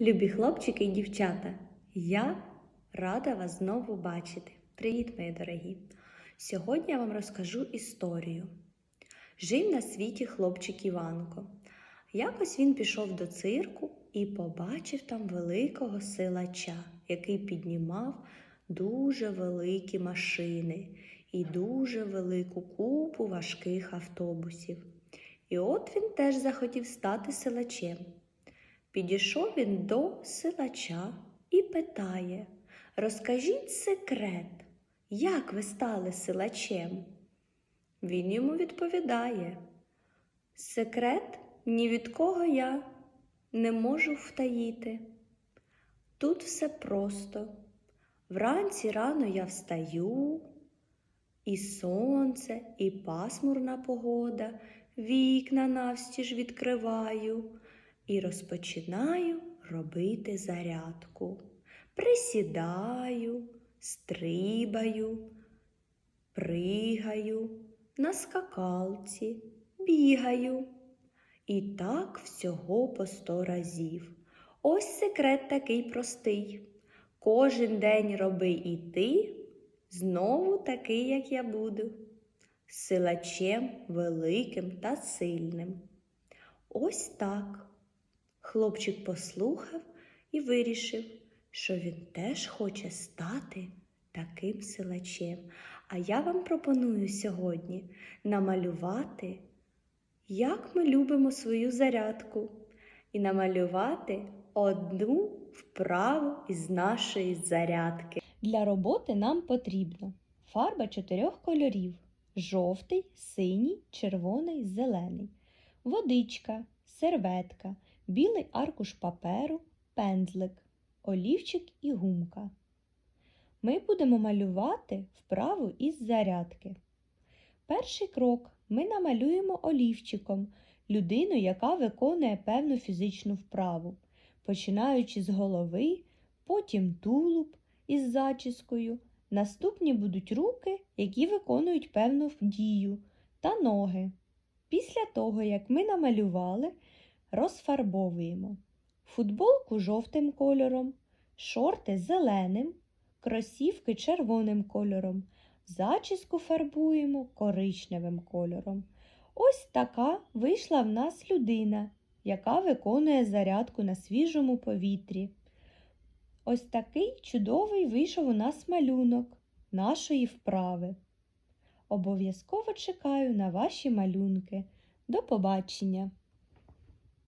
Любі хлопчики і дівчата, я рада вас знову бачити. Привіт, мої дорогі! Сьогодні я вам розкажу історію. Жив на світі хлопчик Іванко. Якось він пішов до цирку і побачив там великого силача, який піднімав дуже великі машини і дуже велику купу важких автобусів. І от він теж захотів стати силачем. Підійшов він до силача і питає Розкажіть секрет, як ви стали силачем? Він йому відповідає Секрет ні від кого я не можу втаїти. Тут все просто. Вранці рано я встаю, і сонце, і пасмурна погода, вікна навстіж відкриваю і розпочинаю робити зарядку. Присідаю, стрибаю, пригаю, на скакалці, бігаю. І так всього по сто разів. Ось секрет такий простий. Кожен день роби і ти знову такий, як я буду, силачем великим та сильним. Ось так. Хлопчик послухав і вирішив, що він теж хоче стати таким силачем. А я вам пропоную сьогодні намалювати, як ми любимо свою зарядку, і намалювати одну вправу із нашої зарядки. Для роботи нам потрібно фарба чотирьох кольорів: жовтий, синій, червоний, зелений, водичка, серветка, білий аркуш паперу, пензлик, олівчик і гумка. Ми будемо малювати вправу із зарядки. Перший крок ми намалюємо олівчиком людину, яка виконує певну фізичну вправу, починаючи з голови, потім тулуб із зачіскою. Наступні будуть руки, які виконують певну дію, та ноги. Після того, як ми намалювали, розфарбовуємо футболку жовтим кольором, шорти зеленим, кросівки червоним кольором, зачіску фарбуємо коричневим кольором. Ось така вийшла в нас людина, яка виконує зарядку на свіжому повітрі. Ось такий чудовий вийшов у нас малюнок нашої вправи. Обов'язково чекаю на ваші малюнки. До побачення!